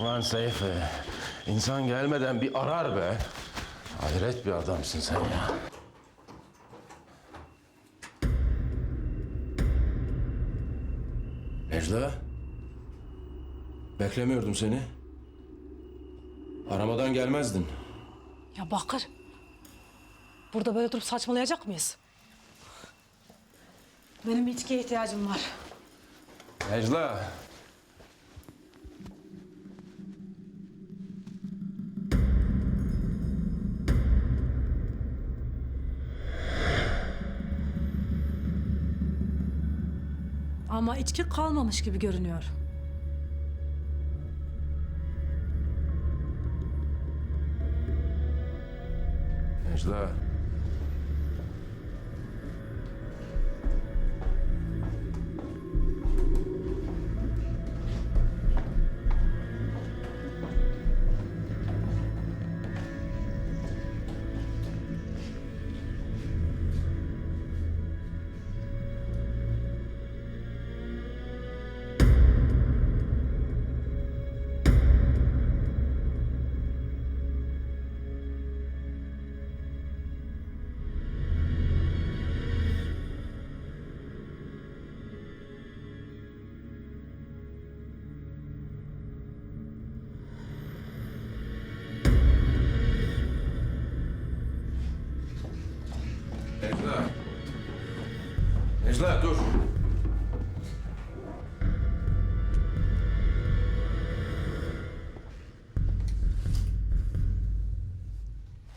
Ulan Seyfi, insan gelmeden bir arar be. Hayret bir adamsın sen ya. Necla, beklemiyordum seni. Aramadan gelmezdin. Ya Bakır. Burada böyle durup saçmalayacak mıyız? Benim içkiye ihtiyacım var. Necla. Ama içki kalmamış gibi görünüyor. Necla.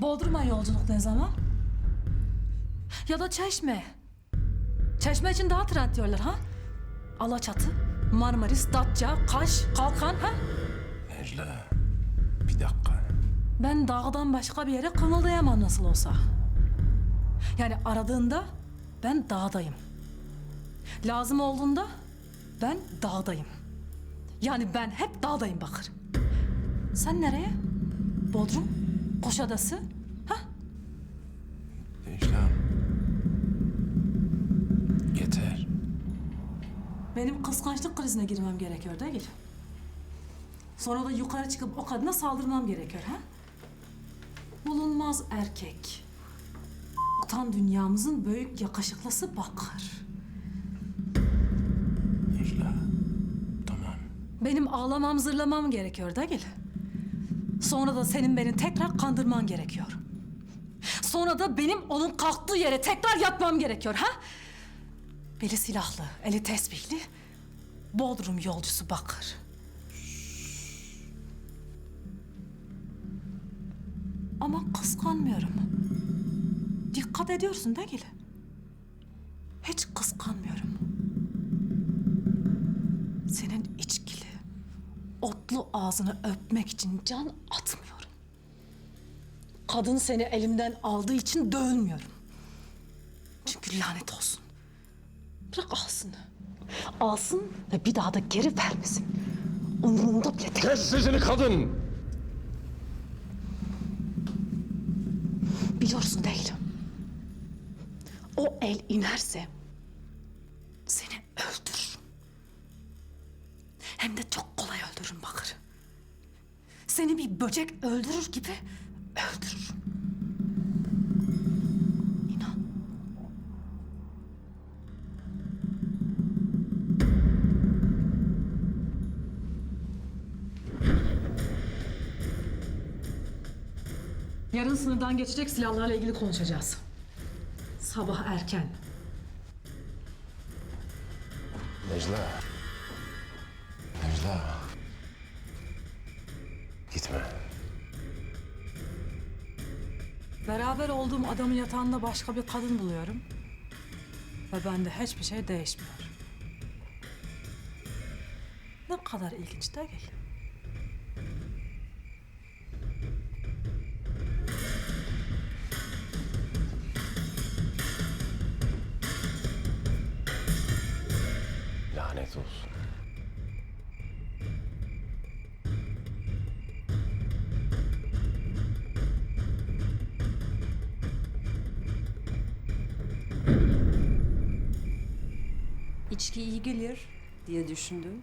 Bodrum'a yolculuk ne zaman? Ya da Çeşme. Çeşme için daha trend diyorlar ha? Alaçatı, Marmaris, Datça, Kaş, Kalkan ha? Necla. Bir dakika. Ben dağdan başka bir yere kımıldayamam nasıl olsa. Yani aradığında ben dağdayım. Lazım olduğunda ben dağdayım. Yani ben hep dağdayım Bakır. Sen nereye? Bodrum? Kuşadası? Ha? Necla. Yeter. Benim kıskançlık krizine girmem gerekiyor değil. Sonra da yukarı çıkıp o kadına saldırmam gerekiyor ha? Bulunmaz erkek. Tan dünyamızın büyük yakışıklısı Bakır. Necla. Tamam. Benim ağlamam, zırlamam gerekiyor değil. Sonra da senin beni tekrar kandırman gerekiyor. Sonra da benim onun kalktığı yere tekrar yatmam gerekiyor ha? Beli silahlı, eli tesbihli, Bodrum yolcusu Bakır. Ama kıskanmıyorum. Dikkat ediyorsun değil. Hiç kıskanmıyorum. Senin içkili, otlu ağzını öpmek için can atmıyorum. Kadın seni elimden aldığı için dövünmüyorum. Çünkü lanet olsun. Bırak alsın. Alsın ve bir daha da geri vermesin. Umurumda bile değil. Kes sesini kadın. Biliyorsun değil. O el inerse seni öldürürüm. Hem de çok kolay öldürürüm Bakır. Seni bir böcek öldürür gibi öldürürüm. İnan. Yarın sınırdan geçecek silahlarla ilgili konuşacağız. Sabah erken. Necla. Necla. Gitme. Beraber olduğum adamın yatağında başka bir kadın buluyorum. Ve bende hiçbir şey değişmiyor. Ne kadar ilginç değil. Lanet olsun. İçki iyi gelir diye düşündüm.